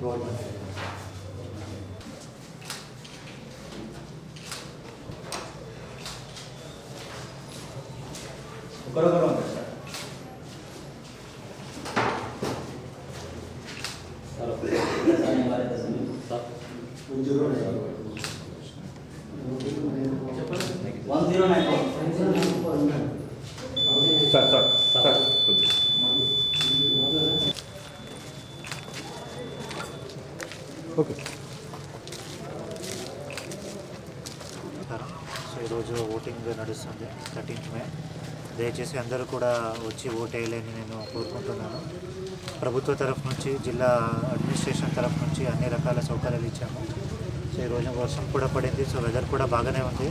ご案内 okay. So ఈరోజు voting నడుస్తుంది thirteenth May. దయచేసి అందరూ కూడా వచ్చి ఓట్ నేను కోరుకుంటున్నాను. ప్రభుత్వ తరఫు నుంచి జిల్లా అడ్మినిస్ట్రేషన్ తరఫు నుంచి అన్ని రకాల సౌకర్యాలు ఇచ్చాము. సో ఈరోజు వర్షం కూడా పడింది. సో వెదర్ కూడా బాగానే ఉంది.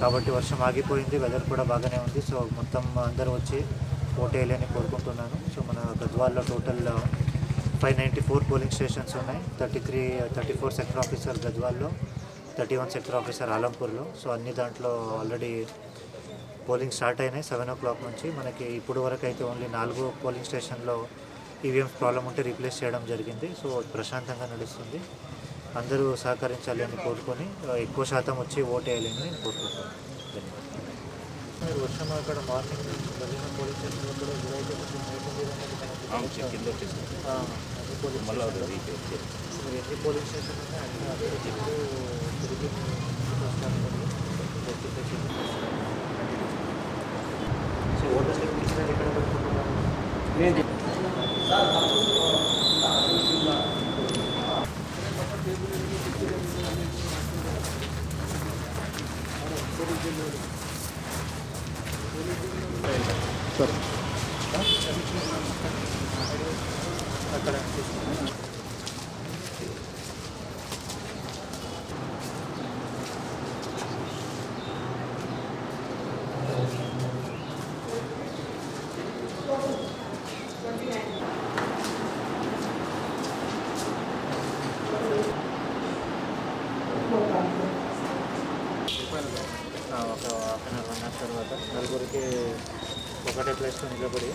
కాబట్టి వర్షం ఆగిపోయింది వెదర్ కూడా బాగానే ఉంది. సో మొత్తం అందరూ వచ్చి ఓట్ కోరుకుంటున్నాను. సో మన గద్వాల్లో total five ninety four polling stations ఉన్నాయి. Thirty three thirty four sector officer గద్వాల్లో thirty one sector officer ఆలంపూర్లో. సో అన్ని దాంట్లో ఆల్రెడీ పోలింగ్ స్టార్ట్ అయినాయి. సెవెన్ ఓ క్లాక్ నుంచి మనకి ఇప్పుడు వరకు అయితే ఓన్లీ నాలుగు పోలింగ్ స్టేషన్లో ఈవీఎంస్ ప్రాబ్లం ఉంటే రీప్లేస్ చేయడం జరిగింది. సో ప్రశాంతంగా నడుస్తుంది. అందరూ సహకరించాలి అని కోరుకొని ఎక్కువ శాతం వచ్చి ఓటు వేయాలని నేను కోరుకుంటున్నాను. ధన్యవాదాలు. వర్షం అక్కడ మార్నింగ్ పోలీస్ స్టేషన్లో కూడా కొంచెం కింద వచ్చేసింది. పోలీస్ మళ్ళీ. రీపేర్ ఎన్ని పోలింగ్ స్టేషన్ తిరిగి సో ఓటర్ స్లిప్ ఇచ్చినది ఎక్కడ పెట్టుకుంటున్నాను సార్ అక్కడ ఆ, ఒక half an hour one hour తర్వాత నలుగురికి ఒకటే ప్లేస్లో నిలబడి